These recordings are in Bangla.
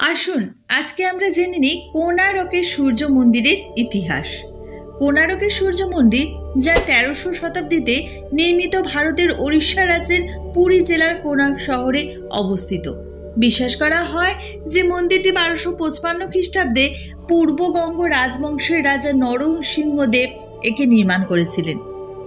আসুন আজকে আমরা জেনে নিই কোণারকের সূর্য মন্দিরের ইতিহাস। কোণারকের সূর্য মন্দির, যা তেরোশো শতাব্দীতে নির্মিত ভারতের ওড়িশা রাজ্যের পুরী জেলার কোণার্ক শহরে অবস্থিত। বিশ্বাস করা হয় যে মন্দিরটি বারোশো পঁচপান্ন খ্রিস্টাব্দে পূর্ববঙ্গ রাজবংশের রাজা নরসিংহদেব একে নির্মাণ করেছিলেন।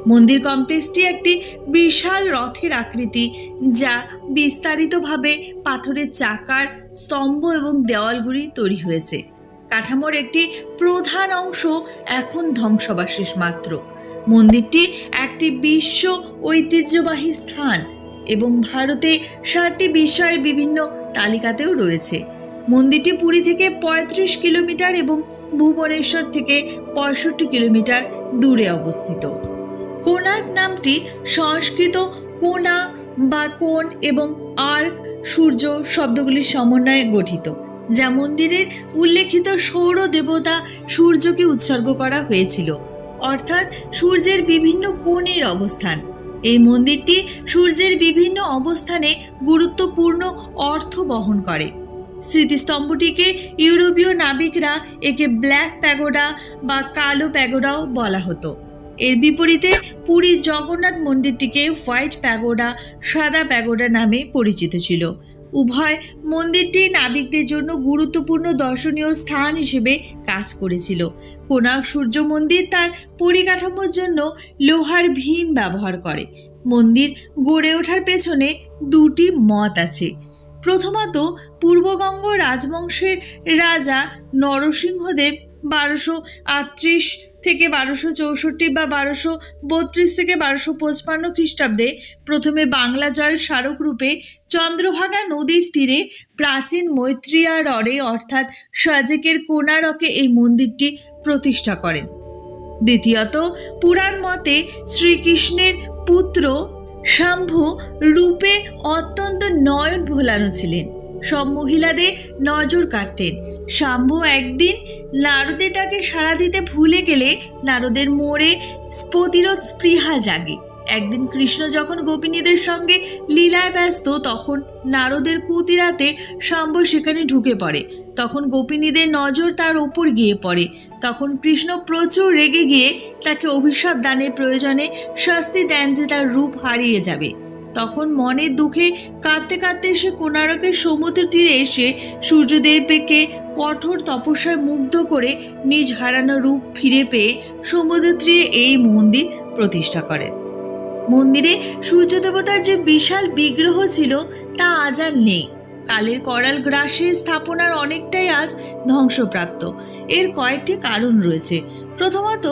মন্দির কমপ্লেক্সটি একটি বিশাল রথের আকৃতি, যা বিস্তারিতভাবে পাথরের চাকার স্তম্ভ এবং দেওয়ালগুলি তৈরি হয়েছে। কাঠামোর একটি প্রধান অংশ এখন ধ্বংসাবশেষ মাত্র। মন্দিরটি একটি বিশ্ব ঐতিহ্যবাহী স্থান এবং ভারতে ষাটটি বিষয়ের বিভিন্ন তালিকাতেও রয়েছে। মন্দিরটি পুরী থেকে পঁয়ত্রিশ কিলোমিটার এবং ভুবনেশ্বর থেকে পঁয়ষট্টি কিলোমিটার দূরে অবস্থিত। কোণার্ক নামটি সংস্কৃত কোনা বা কোণ এবং আর্ক সূর্য শব্দগুলির সমন্বয়ে গঠিত, যা মন্দিরের উল্লেখিত সৌর দেবতা সূর্যকে উৎসর্গ করা হয়েছিল, অর্থাৎ সূর্যের বিভিন্ন কোণের অবস্থান। এই মন্দিরটি সূর্যের বিভিন্ন অবস্থানে গুরুত্বপূর্ণ অর্থ বহন করে। স্মৃতিস্তম্ভটিকে ইউরোপীয় নাবিকরা একে ব্ল্যাক প্যাগোডা বা কালো প্যাগোডাও বলা হতো। এর বিপরীতে পুরীর জগন্নাথ মন্দিরটিকে হোয়াইট প্যাগোডা, সাদা প্যাগোডা নামে পরিচিত ছিল। উভয় মন্দিরটি নাবিকদের জন্য গুরুত্বপূর্ণ দর্শনীয় স্থান হিসেবে কাজ করেছিল। কোনার্ক সূর্য মন্দির তার পরিকাঠামোর জন্য লোহার ভীম ব্যবহার করে। মন্দির গড়ে ওঠার পেছনে দুটি মত আছে। প্রথমত পূর্বগঙ্গ রাজবংশের রাজা নরসিংহদেব বারোশো আটত্রিশ থেকে বারোশো চৌষট্টি বা বারোশো বত্রিশ থেকে বারোশো পঁচপান্ন খ্রিস্টাব্দে প্রথমে বাংলা জয়ের স্মারক রূপে চন্দ্রভাগা নদীর তীরে প্রাচীন মৈত্রিয়া রড়ে অর্থাৎ সাজেকের কোনারকে এই মন্দিরটি প্রতিষ্ঠা করেন। দ্বিতীয়ত, পুরাণ মতে শ্রীকৃষ্ণের পুত্র শাম্ভু রূপে অত্যন্ত নয়ন ভোলানো ছিলেন। সব মহিলাদের নজর কাটতেন। শাম্ভু একদিন নারদেটাকে সাড়া দিতে ভুলে গেলে নারদের মোড়ে প্রতিরোধ স্পৃহা জাগে। একদিন কৃষ্ণ যখন গোপিনীদের সঙ্গে লীলায় ব্যস্ত, তখন নারদের কুতিরাতে শাম্ভ সেখানে ঢুকে পড়ে। তখন গোপিনীদের নজর তার ওপর গিয়ে পড়ে। তখন কৃষ্ণ প্রচুর রেগে গিয়ে তাকে অভিশাপ দানের প্রয়োজনে শাস্তি দেন যে তার রূপ হারিয়ে যাবে। তখন মনের দুঃখে কাঁদতে কাঁদতে সে কোনারকের সমুদ্র তীরে এসে সূর্যদেবকে কঠোর তপস্যায় মুগ্ধ করে নিজ হারানো রূপ ফিরে পেয়ে সমুদ্র তীরে এই মন্দির প্রতিষ্ঠা করেন মন্দিরে সূর্য দেবতার যে বিশাল বিগ্রহ ছিল তা আজ আর নেই। কালের করাল গ্রাসে স্থাপনার অনেকটাই আজ ধ্বংসপ্রাপ্ত। এর কয়েকটি কারণ রয়েছে। প্রথমত,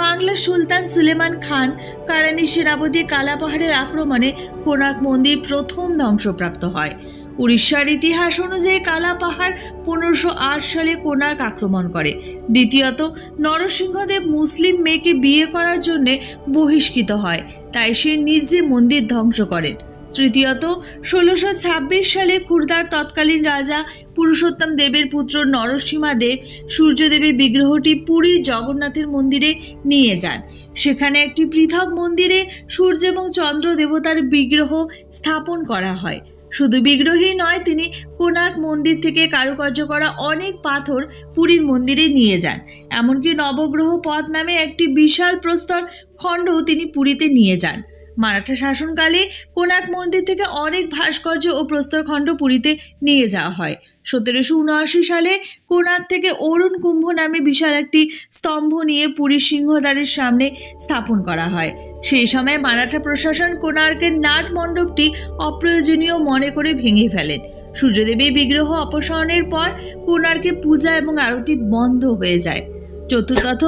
বাংলার সুলতান সুলেমান খান কারানি সেনাপতি কালা পাহাড়ের আক্রমণে কোণার্ক মন্দির প্রথম ধ্বংসপ্রাপ্ত হয়। উড়িষ্যার ইতিহাস অনুযায়ী কালা পাহাড় পনেরোশো আট সালে কোণার্ক আক্রমণ করে। দ্বিতীয়ত, নরসিংহদেব মুসলিম মেয়েকে বিয়ে করার জন্যে বহিষ্কৃত হয়, তাই সে নিজে মন্দির ধ্বংস করেন। তৃতীয়ত, ষোলোশো ছাব্বিশ সালে খুরদার তৎকালীন রাজা পুরুষোত্তম দেবের পুত্র নরসিমা দেব সূর্যদেবের বিগ্রহটি পুরী জগন্নাথের মন্দিরে নিয়ে যান। সেখানে একটি পৃথক মন্দিরে সূর্য এবং চন্দ্র দেবতার বিগ্রহ স্থাপন করা হয়। শুধু বিগ্রহই নয়, তিনি কোণার্ক মন্দির থেকে কারুকার্য করা অনেক পাথর পুরীর মন্দিরে নিয়ে যান। এমনকি নবগ্রহ পথ নামে একটি বিশাল প্রস্তর খণ্ডও তিনি পুরীতে নিয়ে যান। মারাঠা শাসনকালে কোণার্ক মন্দির থেকে অনেক ভাস্কর্য ও প্রস্তরখণ্ড পুরীতে নিয়ে যাওয়া হয়। সতেরোশো উনআশি সালে কোণার্ক থেকে অরুণ কুম্ভ নামে বিশাল একটি স্তম্ভ নিয়ে পুরীর সিংহদ্বারের সামনে স্থাপন করা হয়। সেই সময় মারাঠা প্রশাসন কোণার্কের নাট মণ্ডপটি অপ্রয়োজনীয় মনে করে ভেঙে ফেলেন। সূর্যদেবের বিগ্রহ অপসারণের পর কোণার্কে পূজা এবং আরতি বন্ধ হয়ে যায়। চতুর্থত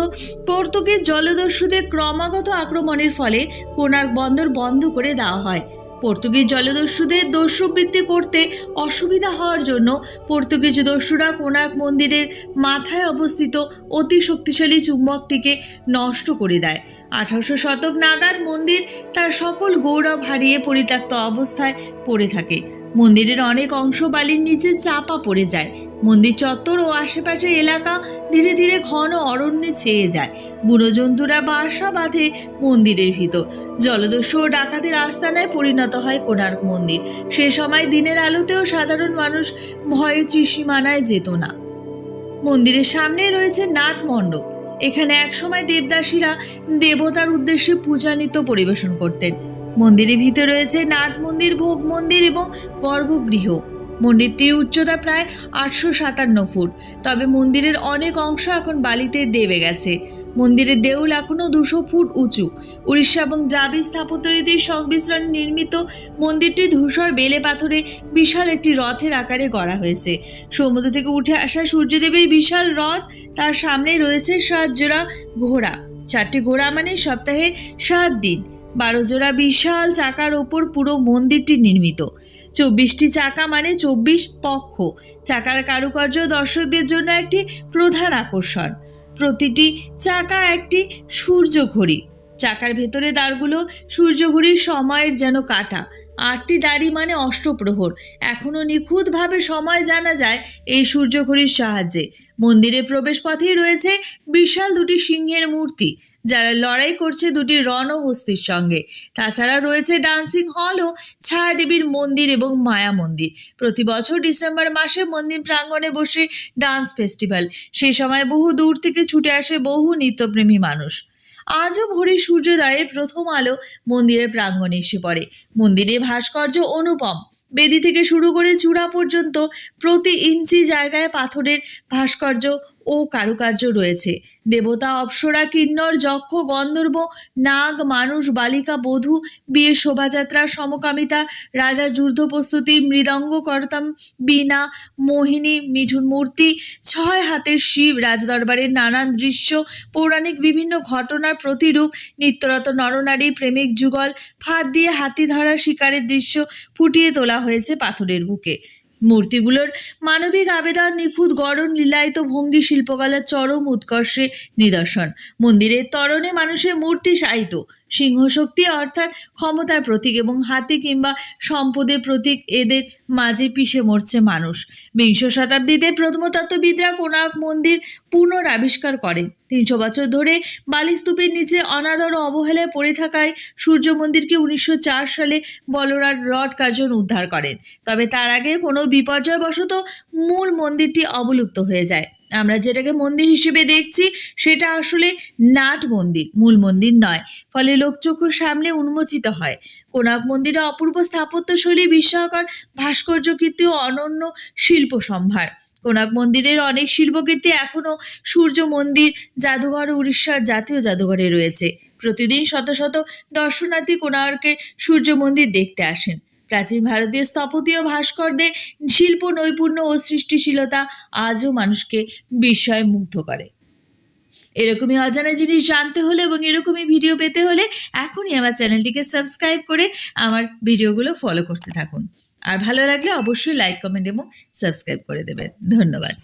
পর্তুগিজ জলদস্যুদের ক্রমাগত আক্রমণের ফলে কোণার্ক বন্দর বন্ধ করে দেওয়া হয়। পর্তুগিজ জলদস্যুদের দস্যুবৃত্তি করতে অসুবিধা হওয়ার জন্য পর্তুগিজ দস্যুরা কোণার্ক মন্দিরের মাথায় অবস্থিত অতি শক্তিশালী চুম্বকটিকে নষ্ট করে দেয়। আঠারোশো শতক নাগাদ মন্দির তার সকল গৌরব হারিয়ে পরিত্যক্ত অবস্থায় পড়ে থাকে। মন্দিরের অনেক অংশ বালির নিচে চাপা পড়ে যায়। মন্দির চত্বর ও আশেপাশে এলাকা ধীরে ধীরে ঘন অরণ্যে ছেয়ে যায়। বুড়ো জন্তুরা বাসা বাঁধে মন্দিরের ভিতর। জলদস্যু ও ডাকাতের আস্তানায় পরিণত হয় কোণার্ক মন্দির। সে সময় দিনের আলোতেও সাধারণ মানুষ ভয়ে ত্রিসীমানায় যেত না। মন্দিরের সামনে রয়েছে নাট মণ্ডপ। এখানে একসময় দেবদাসীরা দেবতার উদ্দেশ্যে পূজা নৃত্য পরিবেশন করতেন। মন্দিরের ভিতরে রয়েছে নাট মন্দির, ভোগ মন্দির এবং গর্ভগৃহ। মন্দিরটির উচ্চতা প্রায় আটশো সাতান্ন ফুট। তবে মন্দিরের অনেক অংশ এখন বালিতে দেবে গেছে। মন্দিরের দেউল এখনও দুশো ফুট উঁচু। উড়িষ্যা এবং দ্রাবিড় স্থাপত্যরীতির সংমিশ্রণে নির্মিত মন্দিরটি ধূসর বেলে পাথরে বিশাল একটি রথের আকারে গড়া হয়েছে। সমুদ্র থেকে উঠে আসা সূর্যদেবের বিশাল রথ, তার সামনে রয়েছে সাত জোড়া ঘোড়া। চারটি ঘোড়া মানে সপ্তাহে সাত দিন। বারো জোড়া বিশাল চাকার ওপর পুরো মন্দিরটি নির্মিত। চব্বিশটি চাকা মানে চব্বিশ পক্ষ। চাকার কারুকার্য দর্শকদের জন্য একটি প্রধান আকর্ষণ। প্রতিটি চাকা একটি সূর্য ঘড়ি। চাকার ভেতরে দাঁড়গুলো সূর্য ঘড়ির সময়ের যেন কাটা। আটটি দাড়ি মানে অষ্টপ্রহর। এখনও নিখুঁতভাবে সময় জানা যায় এই সূর্য ঘড়ির সাহায্যে। মন্দিরের প্রবেশপথেই রয়েছে বিশাল দুটি সিংহের মূর্তি, যারা লড়াই করছে দুটি রণহস্তির সঙ্গে। তাছাড়া রয়েছে ডান্সিং হল ও ছায়াদেবীর মন্দির এবং মায়া মন্দির। প্রতি বছর ডিসেম্বর মাসে মন্দির প্রাঙ্গণে বসে ডান্স ফেস্টিভ্যাল। সেই সময় বহু দূর থেকে ছুটে আসে বহু নৃত্যপ্রেমী মানুষ। আজও ভোরে সূর্যোদয়ের প্রথম আলো মন্দিরের প্রাঙ্গণে এসে পড়ে। মন্দিরের ভাস্কর্য অনুপম। বেদি থেকে শুরু করে চূড়া পর্যন্ত প্রতি ইঞ্চি জায়গায় পাথরের ভাস্কর্য ও কারুকার্য রয়েছে। দেবতা অপ্সরা, কিন্নর, যক্ষ, গন্ধর্ব, নাগ, মানুষ, বালিকা, বধূ বিয়ে শোভাযাত্রা, সমকামিতা, রাজা, যুদ্ধ প্রস্তুতি, মৃদঙ্গ করতাম, বীণা, মোহিনী, মিঠুন মূর্তি, ছয় হাতের শিব, রাজদরবারের নানান দৃশ্য, পৌরাণিক বিভিন্ন ঘটনার প্রতিরূপ, নিত্যরত নরনারী, প্রেমিক যুগল, ফাঁদ দিয়ে হাতি ধরা শিকারের দৃশ্য ফুটিয়ে তোলা হয়েছে পাথরের বুকে। মূর্তিগুলোর মানবিক আবেদন নিখুঁত গড়ন লীলায়িত ভঙ্গি শিল্পকলার চরম উৎকর্ষে নিদর্শন। মন্দিরের তরণে মানুষের মূর্তি সাহিত্য। সিংহশক্তি অর্থাৎ ক্ষমতার প্রতীক এবং হাতি কিংবা সম্পদের প্রতীক এদের মাঝে পিষে মরছে মানুষ। বিংশ শতাব্দীতে প্রত্নতত্ত্ববিদরা কোনার্ক মন্দির পুনরাবিষ্কার করেন। তিনশো বছর ধরে বালিস্তূপের নিচে অনাদর অবহেলায় পড়ে থাকায় সূর্য মন্দিরকে উনিশশো চার সালে বলরাট রড কার্জন উদ্ধার করেন। তবে তার আগে কোনো বিপর্যয়বশত মূল মন্দিরটি অবলুপ্ত হয়ে যায়। আমরা যেটাকে মন্দির হিসেবে দেখছি, সেটা আসলে নাট মন্দির, মূল মন্দির নয়। ফলে লোকচক্ষুর সামনে উন্মোচিত হয়। কোনাক মন্দিরে অপূর্ব স্থাপত্যশৈলী বিস্ময়কর ভাস্কর্য কীর্তি ও অনন্য শিল্প সম্ভার। কোনাক মন্দিরের অনেক শিল্পকীর্তি এখনও সূর্য মন্দির, জাদুঘর উড়িষ্যার জাতীয় জাদুঘরে রয়েছে। প্রতিদিন শত শত দর্শনার্থী কোণার্কের সূর্য মন্দির দেখতে আসেন। প্রাচীন ভারতীয় স্থপতি ও ভাস্করদের শিল্প, নৈপুণ্য ও সৃষ্টিশীলতা আজও মানুষকে বিস্ময় মুগ্ধ করে। এরকমই অজানা জিনিস জানতে হলে এবং এরকমই ভিডিও পেতে হলে এখনই আমার চ্যানেলটিকে সাবস্ক্রাইব করে আমার ভিডিওগুলো ফলো করতে থাকুন। আর ভালো লাগলে অবশ্যই লাইক, কমেন্ট এবং সাবস্ক্রাইব করে দেবেন। ধন্যবাদ।